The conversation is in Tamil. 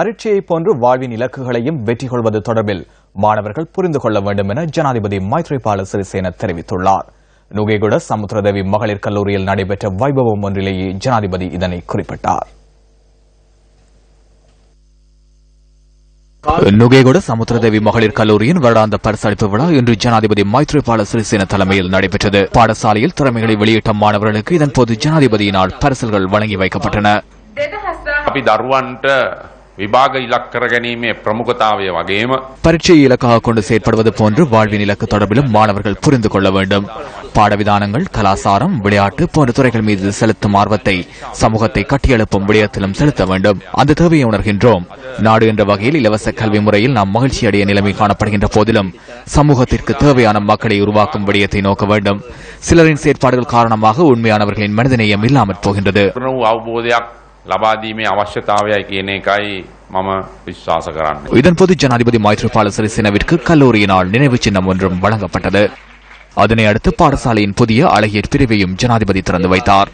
பரீட்சையை போன்று வாழ்வின் இலக்குகளையும் வெற்றி கொள்வது தொடர்பில் மாணவர்கள் புரிந்து கொள்ள வேண்டும் என ஜனாதிபதி மைத்ரிபால சிறிசேன தெரிவித்துள்ளார். நுகைகுட சமுத்திரதேவி மகளிர் கல்லூரியில் நடைபெற்ற வைபவம் ஒன்றிலேயே ஜனாதிபதி இதனை குறிப்பிட்டார். நுகேகுட சமுத்திரதேவி மகளிர் கல்லூரியின் வருடாந்த பரிசளிப்பு விழா இன்று ஜனாதிபதி மைத்ரிபால சிறிசேன தலைமையில் நடைபெற்றது. பாடசாலையில் திறமைகளை வெளியிட்ட மாணவர்களுக்கு இதன்போது ஜனாதிபதியினால் பரிசல்கள் வழங்கி வைக்கப்பட்டன. විභාග ඉලක් කර ගැනීමේ ප්‍රමුඛතාවය වගේම பரீட்சையை இலக்காக கொண்டு செயற்படுவது போன்று வாழ்வின் இலக்கு தொடர்பிலும் மாணவர்கள் புரிந்து கொள்ள வேண்டும் பாடவிதானங்கள் கலாசாரம் விளையாட்டு போன்ற துறைகள் மீது செலுத்தும் ஆர்வத்தை சமூகத்தை கட்டியெழுப்பும் விடயத்திலும் செலுத்த வேண்டும் அந்த தேவையை உணர்கின்றோம் நாடு என்ற வகையில் இலவச கல்வி முறையில் நாம் மகிழ்ச்சி அடைய நிலைமை காணப்படுகின்ற போதிலும் சமூகத்திற்கு தேவையான மக்களை உருவாக்கும் விடயத்தை நோக்க வேண்டும் சிலரின் செயற்பாடுகள் காரணமாக உண்மையானவர்களின் மனிதநேயம் இல்லாமற் போகின்றது පුරණ වූ අවබෝධයක් ලබාදීමේ අවශ්‍යතාවයයි කියන එකයි මම විශ්වාස කරන්න. இதன்போது ஜனாதிபதி மைத்ரிபால சிறிசேனவிற்கு கல்லூரியினால் நினைவு சின்னம் ஒன்றும் வழங்கப்பட்டது அதனை அடுத்து பாடசாலையின் புதிய அழகியற் பிரிவையும் ஜனாதிபதி திறந்து வைத்தார்